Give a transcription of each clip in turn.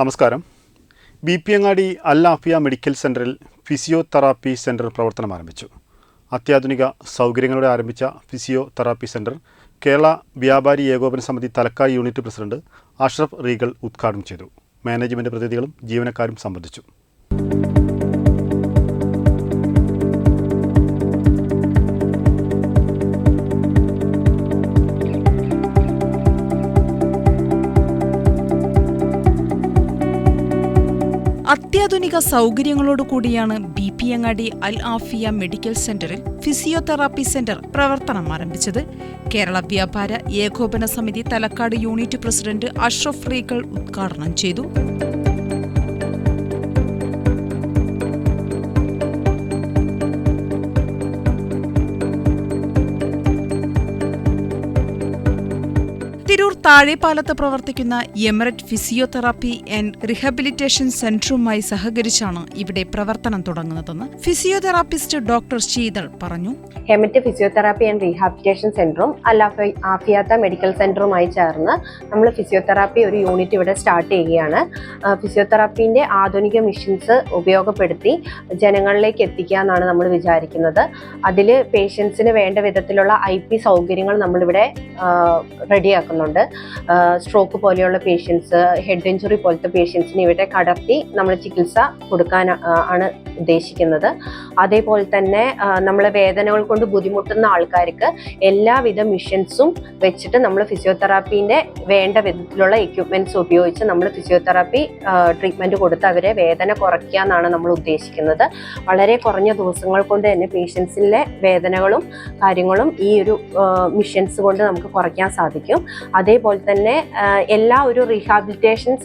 നമസ്കാരം. B P Angadi Al Afiya medical സെന്ററിൽ physiotherapy centre പ്രവർത്തനം ആരംഭിച്ചു. അത്യാധുനിക സൗകര്യങ്ങളോടെ ആരംഭിച്ച ഫിസിയോതെറാപ്പി സെന്റർ കേരള വ്യാപാരി ഏകോപന സമിതി Thalakkad unit president Ashraf Regal ഉദ്ഘാടനം ചെയ്തു. മാനേജ്മെന്റ് പ്രതിനിധികളും ജീവനക്കാരും സംബന്ധിച്ചു. അത്യാധുനിക സൗകര്യങ്ങളോട് കൂടിയാണ് B P Angadi Al Afiya medical സെന്ററിൽ ഫിസിയോതെറാപ്പി സെന്റർ പ്രവർത്തനം ആരംഭിച്ചത്. കേരള വ്യാപാര ഏകോപന സമിതി Thalakkad unit president Ashraf Regal ഉദ്ഘാടനം ചെയ്തു. തിരൂർ താഴെപ്പാലത്ത് പ്രവർത്തിക്കുന്ന എമററ്റ് ഫിസിയോതെറാപ്പി ആൻഡ് റിഹാബിലിറ്റേഷൻ സെന്ററുമായി സഹകരിച്ചാണ് ഇവിടെ പ്രവർത്തനം തുടങ്ങുന്നതെന്ന് ഫിസിയോതെറാപ്പിസ്റ്റ് ഡോക്ടർ ശീതൾ പറഞ്ഞു. ഹെമറ്റ് ഫിസിയോതെറാപ്പി ആൻഡ് റീഹാബിലിറ്റേഷൻ സെന്ററും അല്ല ആഫിയാത്ത മെഡിക്കൽ സെന്ററുമായി ചേർന്ന് നമ്മൾ ഫിസിയോതെറാപ്പി ഒരു യൂണിറ്റ് ഇവിടെ സ്റ്റാർട്ട് ചെയ്യുകയാണ്. ഫിസിയോതെറാപ്പിന്റെ ആധുനിക മെഷീൻസ് ഉപയോഗപ്പെടുത്തി ജനങ്ങളിലേക്ക് എത്തിക്കുക എന്നാണ് നമ്മൾ വിചാരിക്കുന്നത്. അതിൽ പേഷ്യൻസിന് വേണ്ട വിധത്തിലുള്ള ഐ പി സൗകര്യങ്ങൾ നമ്മളിവിടെ റെഡിയാക്കുന്നുണ്ട് സ്ട്രോക്ക് പോലെയുള്ള പേഷ്യൻസ് ഹെഡ് ഇഞ്ചുറി പോലത്തെ പേഷ്യൻസിന് ഇവിടെ കടത്തി നമ്മൾ ചികിത്സ കൊടുക്കാൻ ആണ് ഉദ്ദേശിക്കുന്നത്. അതേപോലെ തന്നെ നമ്മൾ വേദനകൾ കൊണ്ട് ബുദ്ധിമുട്ടുന്ന ആൾക്കാർക്ക് എല്ലാവിധ മിഷൻസും വെച്ചിട്ട് നമ്മൾ ഫിസിയോതെറാപ്പീന്റെ വേണ്ട വിധത്തിലുള്ള എക്യുപ്മെന്റ്സ് ഉപയോഗിച്ച് നമ്മൾ ഫിസിയോതെറാപ്പി ട്രീറ്റ്മെന്റ് കൊടുത്ത് അവരെ വേദന കുറയ്ക്കുക എന്നാണ് നമ്മൾ ഉദ്ദേശിക്കുന്നത്. വളരെ കുറഞ്ഞ ദിവസങ്ങൾ കൊണ്ട് തന്നെ പേഷ്യൻസിലെ വേദനകളും കാര്യങ്ങളും ഈ ഒരു മിഷൻസ് കൊണ്ട് നമുക്ക് കുറയ്ക്കാൻ സാധിക്കും. അതേപോലെ തന്നെ എല്ലാ ഒരു റീഹാബിലിറ്റേഷൻ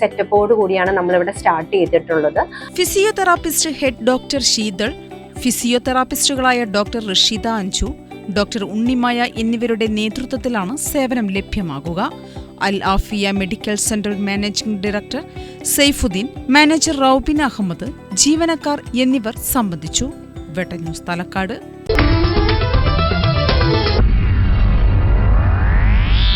സെറ്റപ്പോട് കൂടിയാണ് നമ്മളിവിടെ സ്റ്റാർട്ട് ചെയ്തിട്ടുള്ളത്. ഫിസിയോതെറാപ്പിസ്റ്റ് ഹെഡ് ഡോക്ടർ ശീതൾ ഫിസിയോതെറാപ്പിസ്റ്റുകളായ ഡോക്ടർ റഷീദ അഞ്ചു ഡോക്ടർ ഉണ്ണിമായ എന്നിവരുടെ നേതൃത്വത്തിലാണ് സേവനം ലഭ്യമാകുക. Al Afiya medical centre managing director Saifuddin manager Raubin Ahammed ജീവനക്കാർ എന്നിവർ സംബന്ധിച്ചു. വെട്ടന്യൂസ് തലക്കാട്.